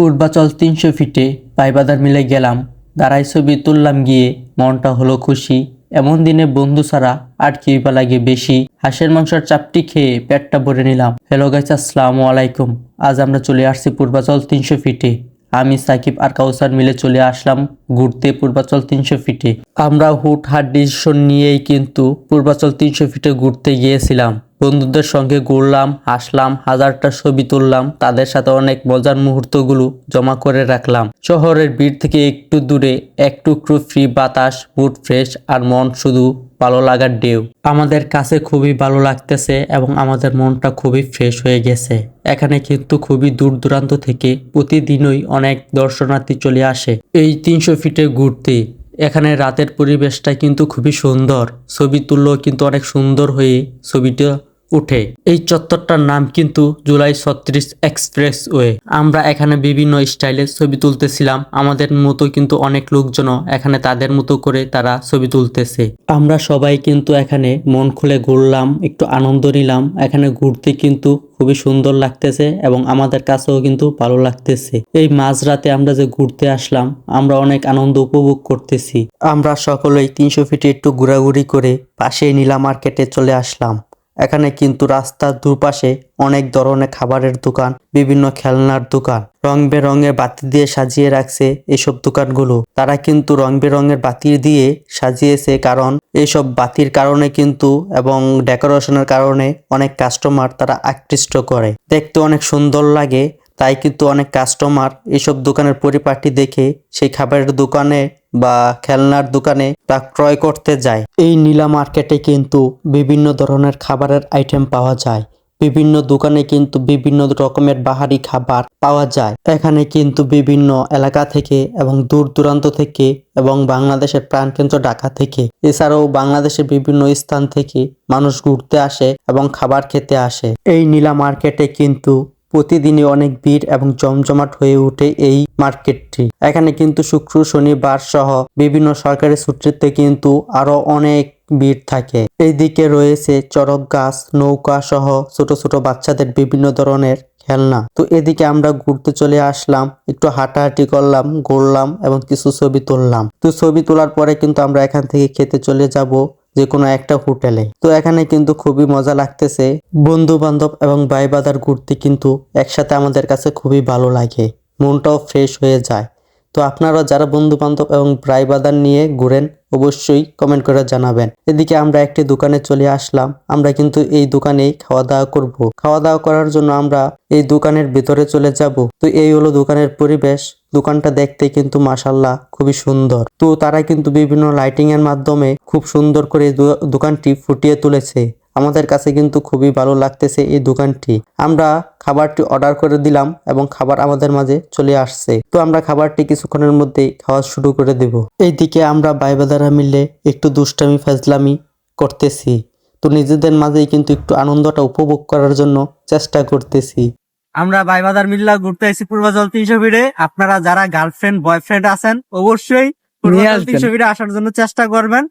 পূর্বাচল তিনশো ফিটে পাইবাদার মিলে গেলাম। দাঁড়াই ছবি তুললাম গিয়ে, মনটা হলো খুশি। এমন দিনে বন্ধু ছাড়া আর কি লাগে বেশি। হাঁসের মাংসের চাপটি খেয়ে পেটটা ভরে নিলাম। হ্যালো গাইস, আসসালামু আলাইকুম। আজ আমরা চলে আসছি পূর্বাচল তিনশো ফিটে। আমি সাকিব আর কাউসার মিলে চলে আসলাম। ঘুরতে পূর্বাচল তিনশো ফিটে আমরা হুট হাট ডিসিশন নিয়েই কিন্তু পূর্বাচল তিনশো ফিটে ঘুরতে গিয়েছিলাম। বন্ধুদের সঙ্গে ঘুরলাম হাসলাম হাজারটা ছবি তুললাম, তাদের সাথে অনেক মজার মুহূর্তগুলো জমা করে রাখলাম। শহরের ভিড় থেকে একটু দূরে একটু একটু ফ্রি বাতাস মুড ফ্রেশ আর মন শুধু ভালো লাগার ডেউ আমাদের কাছে খুবই ভালো লাগতেছে এবং আমাদের মনটা খুবই ফ্রেশ হয়ে গেছে। এখানে কিন্তু খুবই দূর দূরান্ত থেকে প্রতিদিনই অনেক দর্শনার্থী চলে আসে। এই তিনশো ফিটে ঘুরতে। এখানে রাতের পরিবেশটা কিন্তু খুবই সুন্দর। ছবি তুললেও কিন্তু অনেক সুন্দর হয়ে ছবিটা উঠে। এই চত্বরটার নাম কিন্তু জুলাই ছত্রিশ এক্সপ্রেস ওয়ে আমরা এখানে বিভিন্ন স্টাইলের ছবি তুলতেছিলাম। আমাদের মতো কিন্তু অনেক লোকজন এখানে তাদের মতো করে তারা ছবি তুলতেছে। আমরা সবাই কিন্তু এখানে মন খুলে ঘুরলাম, একটু আনন্দ নিলাম। এখানে ঘুরতে কিন্তু খুবই সুন্দর লাগতেছে এবং আমাদের কাছেও কিন্তু ভালো লাগতেছে। এই মাঝরাতে আমরা যে ঘুরতে আসলাম, আমরা অনেক আনন্দ উপভোগ করতেছি। আমরা সকলেই তিনশো ফিটে একটু ঘোরাঘুরি করে পাশে নীলা মার্কেটে চলে আসলাম। এখানে কিন্তু রাস্তার দুপাশে অনেক ধরনের খাবারের দোকান, বিভিন্ন খেলনার দোকান। রং বেরঙের বাতি দিয়ে সাজিয়ে রাখছে এসব দোকানগুলো। তারা কিন্তু রং বেরঙের বাতি দিয়ে সাজিয়েছে কারণ এইসব বাতির কারণে কিন্তু এবং ডেকোরেশনের কারণে অনেক কাস্টমার তারা আকৃষ্ট করে। দেখতে অনেক সুন্দর লাগে, তাই কিন্তু অনেক কাস্টমার এইসব দোকানের পরিপাটি দেখে সেই খাবারের দোকানে বা খেলনার দোকানে তা ক্রয় করতে যায়। এই নীলা মার্কেটে কিন্তু বিভিন্ন ধরনের খাবারের আইটেম পাওয়া যায়। বিভিন্ন দোকানে কিন্তু বিভিন্ন রকমের বাহারি খাবার পাওয়া যায়। এখানে কিন্তু বিভিন্ন এলাকা থেকে এবং দূর দূরান্ত থেকে এবং বাংলাদেশের প্রাণকেন্দ্র ঢাকা থেকে। এছাড়াও বাংলাদেশের বিভিন্ন স্থান থেকে মানুষ ঘুরতে আসে এবং খাবার খেতে আসে। এই নীলা মার্কেটে কিন্তু প্রতিদিনই অনেক ভিড় এবং জমজমাট হয়ে ওঠে এই মার্কেটটি। এখানে কিন্তু শুক্র, শনিবার সহ বিভিন্ন সরকারি ছুটিতে কিন্তু আরও অনেক ভিড় থাকে। এইদিকে রয়েছে চড়ক গাছ, নৌকা সহ ছোট ছোট বাচ্চাদের বিভিন্ন ধরনের খেলনা। তো এদিকে আমরা ঘুরতে চলে আসলাম, একটু হাঁটাহাঁটি করলাম, ঘুরলাম এবং কিছু ছবি তুললাম। তো ছবি তোলার পরে কিন্তু আমরা এখান থেকে খেতে চলে যাব। যে কোনো একটা হোটেলে। তো এখানে কিন্তু খুবই মজা লাগতেছে। বন্ধু বান্ধব এবং ভাই বাদার ঘুরতে কিন্তু একসাথে আমাদের কাছে খুবই ভালো লাগে। মনটাও ফ্রেশ হয়ে যায়। তো আপনারা যারা বন্ধু বান্ধব এবং ভাই বাদার নিয়ে ঘুরেন, অবশ্যই কমেন্ট করে জানাবেন। এদিকে আমরা একটি দোকানে চলে আসলাম। আমরা কিন্তু এই দোকানেই খাওয়া দাওয়া করব। খাওয়া দাওয়া করার জন্য আমরা এই দোকানের ভিতরে চলে যাব। তো এই হলো দোকানের পরিবেশ। দোকানটা দেখতে কিন্তু মাসাল্লাহ খুবই সুন্দর। তো তারা কিন্তু বিভিন্ন লাইটিং এর মাধ্যমে খুব সুন্দর করে দোকানটি ফুটিয়ে তুলেছে। আমাদের কাছে কিন্তু খুবই ভালো লাগতেছে এই দোকানটি। আমরা খাবারটি অর্ডার করে দিলাম এবং খাবার আমাদের মাঝে চলে আসছে। তো আমরা খাবারটি কিছুক্ষণের মধ্যেই খাওয়া শুরু করে দেব। এইদিকে আমরা বাইবাদারা মিলে একটু দুষ্টামি ফাজলামি করতেছি। তো নিজেদের মাঝেই কিন্তু একটু আনন্দটা উপভোগ করার জন্য চেষ্টা করতেছি। আমরা বাইবাদার মিল্লা ঘুরতে এসেছি পূর্বাচল তিনশো ফিটে আপনারা যারা গার্লফ্রেন্ড বয়ফ্রেন্ড আছেন অবশ্যই পূর্বাচল তিনশো ফিটে আসার জন্য চেষ্টা করবেন।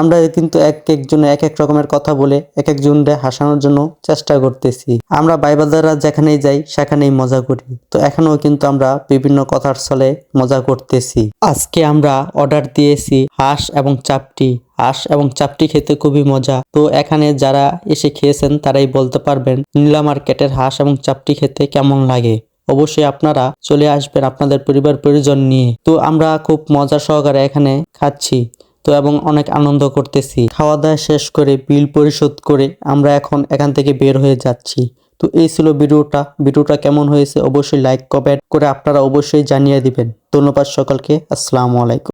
আমরা কিন্তু এক একজন এক এক রকমের কথা বলে এক একজনকে হাসানোর জন্য চেষ্টা করতেছি। আমরা বাইবাদাররা যেখানেই যাই, সেখানেই মজা করি। তো এখানেও কিন্তু আমরা বিভিন্ন কথার ছলে মজা করতেছি। আজকে আমরা অর্ডার দিয়েছি হাঁস এবং চাপটি। হাঁস এবং চাপটি খেতে খুবই মজা। তো এখানে যারা এসে খেয়েছেন, তারাই বলতে পারবেন, নীলা মার্কেটের হাঁস এবং চাপটি খেতে কেমন লাগে। অবশ্যই আপনারা চলে আসবেন আপনাদের পরিবার পরিজন নিয়ে। তো আমরা খুব মজা সহকারে এখানে খাচ্ছি। এবং অনেক আনন্দ করতেছি। খাওয়া দাওয়া শেষ করে বিল পরিশোধ করে আমরা এখন এখান থেকে বের হয়ে যাচ্ছি। তো এই ছিল ভিডিওটা। ভিডিওটা কেমন হয়েছে অবশ্যই লাইক কমেন্ট করে আপনারা অবশ্যই জানিয়ে দিবেন। ধন্যবাদ সকলকে। আসসালামু আলাইকুম।